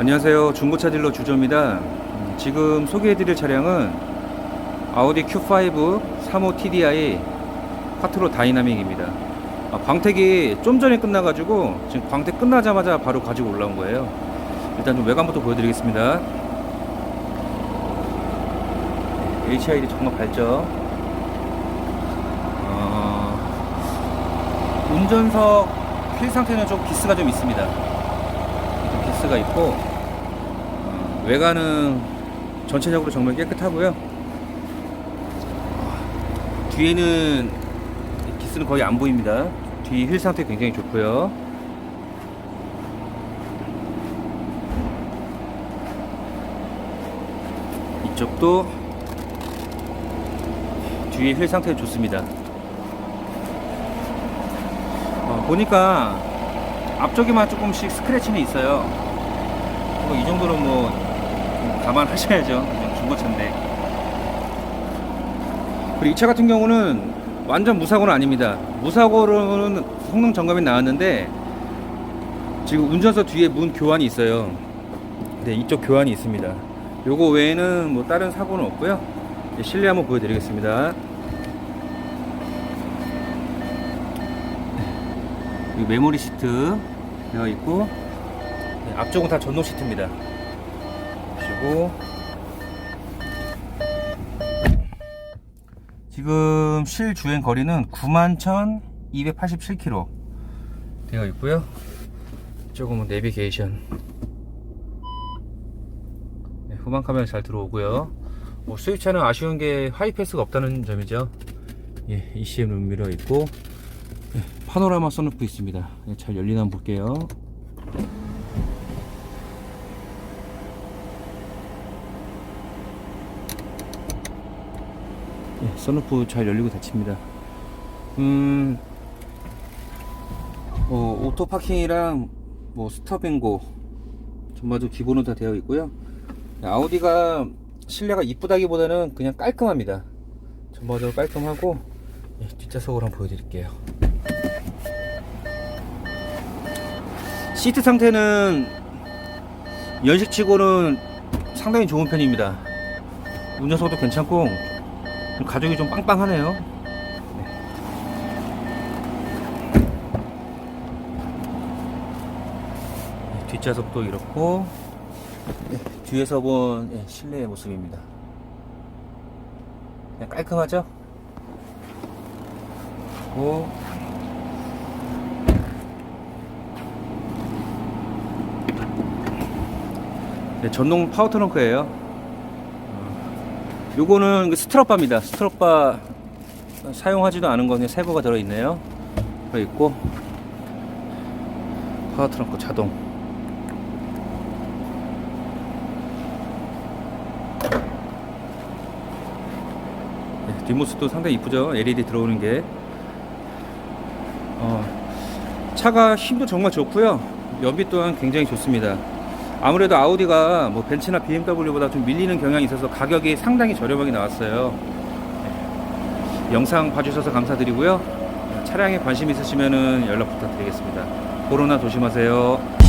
안녕하세요. 중고차 딜러 주조입니다. 음, 지금 소개해드릴 차량은 아우디 Q5 35 TDI 콰트로 다이나믹입니다. 아, 광택이 좀 전에 끝나가지고 지금 광택 끝나자마자 바로 가지고 올라온 거예요. 일단 좀 외관부터 보여드리겠습니다. HID 정말 밝죠. 어, 운전석 휠 상태는 좀 기스가 좀 있습니다. 좀 기스가 있고 어, 외관은 전체적으로 정말 깨끗하고요. 뒤에는 기스는 거의 안 보입니다. 뒤 휠 상태 굉장히 좋고요. 이쪽도 뒤에 휠 상태 좋습니다. 어, 보니까 앞쪽에만 조금씩 스크래치는 있어요. 뭐 이 정도는 뭐 감안하셔야죠. 중고차인데. 그리고 이 차 같은 경우는 완전 무사고는 아닙니다. 무사고로는 성능 점검이 나왔는데 지금 운전석 뒤에 문 교환이 있어요. 네, 이쪽 교환이 있습니다. 요거 외에는 뭐 다른 사고는 없고요. 이제 실내 한번 보여드리겠습니다. 이 메모리 시트 되어 있고 네, 앞쪽은 다 전동 시트입니다. 그리고 지금 실 주행 거리는 91,287km 되어 있고요. 조금은 내비게이션 네, 후방 카메라 잘 들어오고요. 뭐 수입차는 아쉬운 게 하이패스가 없다는 점이죠. 예, ECM 룸미러 있고 예, 파노라마 선루프 있습니다. 예, 잘 열리나 볼게요. 선루프 잘 열리고 닫힙니다. 음, 어, 오토 파킹이랑 뭐 스톱앤고 전반적으로 기본은 다 되어 있고요. 아우디가 실내가 이쁘다기보다는 그냥 깔끔합니다. 전반적으로 깔끔하고 예, 뒷좌석으로 한번 보여드릴게요. 시트 상태는 연식치고는 상당히 좋은 편입니다. 운전석도 괜찮고 가죽이 좀 빵빵하네요. 네. 네, 뒷좌석도 이렇고 네, 뒤에서 본 예, 실내의 모습입니다. 그냥 깔끔하죠? 그리고 네, 전동 파워 트렁크예요. 어, 요거는 그 스트럿바입니다. 스트럿바 사용하지도 않은 거 그냥 새 거가 들어 있네요. 들어 있고 파워 트렁크 자동. 네, 뒷모습도 상당히 이쁘죠. LED 들어오는 게. 어, 차가 힘도 정말 좋고요. 연비 또한 굉장히 좋습니다. 아무래도 아우디가 뭐 벤츠나 BMW보다 좀 밀리는 경향이 있어서 가격이 상당히 저렴하게 나왔어요. 네. 영상 봐주셔서 감사드리고요. 차량에 관심 있으시면 연락 부탁드리겠습니다. 코로나 조심하세요.